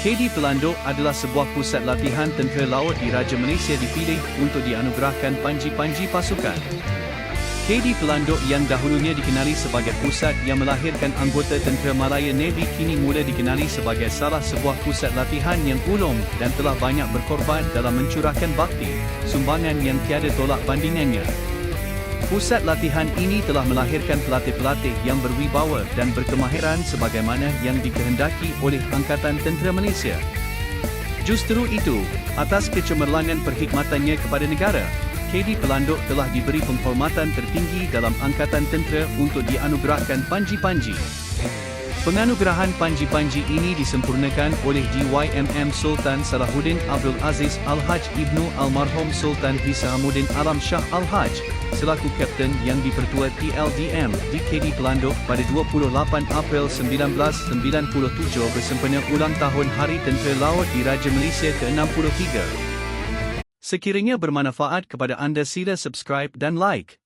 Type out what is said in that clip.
KD Pelanduk adalah sebuah pusat latihan tentera laut di Raja Malaysia dipilih untuk dianugerahkan panji-panji pasukan. KD Pelanduk yang dahulunya dikenali sebagai pusat yang melahirkan anggota Tentera Malaya Navy kini mula dikenali sebagai salah sebuah pusat latihan yang ulung dan telah banyak berkorban dalam mencurahkan bakti, sumbangan yang tiada tolak bandingannya. Pusat latihan ini telah melahirkan pelatih-pelatih yang berwibawa dan berkemahiran sebagaimana yang dikehendaki oleh Angkatan Tentera Malaysia. Justru itu, atas kecemerlangan perkhidmatannya kepada negara, KD Pelanduk telah diberi penghormatan tertinggi dalam Angkatan Tentera untuk dianugerahkan panji-panji. Penganugerahan panji-panji ini disempurnakan oleh DYMM Sultan Salahuddin Abdul Aziz Al-Haj Ibnu Almarhum Sultan Hisamuddin Alam Shah Al-Haj selaku Kapten yang dipertua TLDM di KD Pelanduk pada 28 April 1997 bersempena ulang tahun Hari Tentera Laut di Raja Malaysia ke-63. Sekiranya bermanfaat kepada anda sila subscribe dan like.